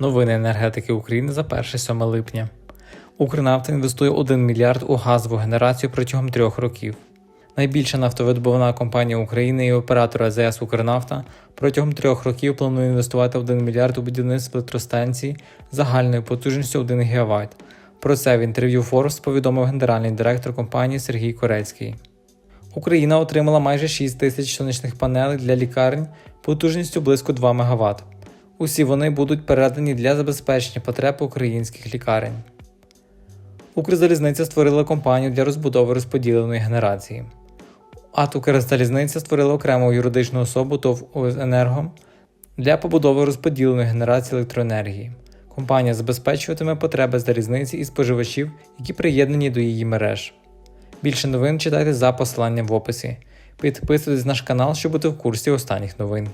Новини енергетики України за 1-7 липня. Укрнафта інвестує 1 мільярд у газову генерацію протягом трьох років. Найбільша нафтовидобувна компанія України і оператор АЗС Укрнафта протягом трьох років планує інвестувати 1 мільярд у будівництво електростанцій загальною потужністю 1 ГВт. Про це в інтерв'ю Forbes повідомив генеральний директор компанії Сергій Корецький. Україна отримала майже 6 тисяч сонячних панелей для лікарень потужністю близько 2 МВт. Усі вони будуть передані для забезпечення потреб українських лікарень. Укрзалізниця створила компанію для розбудови розподіленої генерації. АТ «Укрзалізниця» створила окрему юридичну особу ТОВ «Енерго» для побудови розподіленої генерації електроенергії. Компанія забезпечуватиме потреби залізниці і споживачів, які приєднані до її мереж. Більше новин читайте за посиланням в описі. Підписуйтесь на наш канал, щоб бути в курсі останніх новин.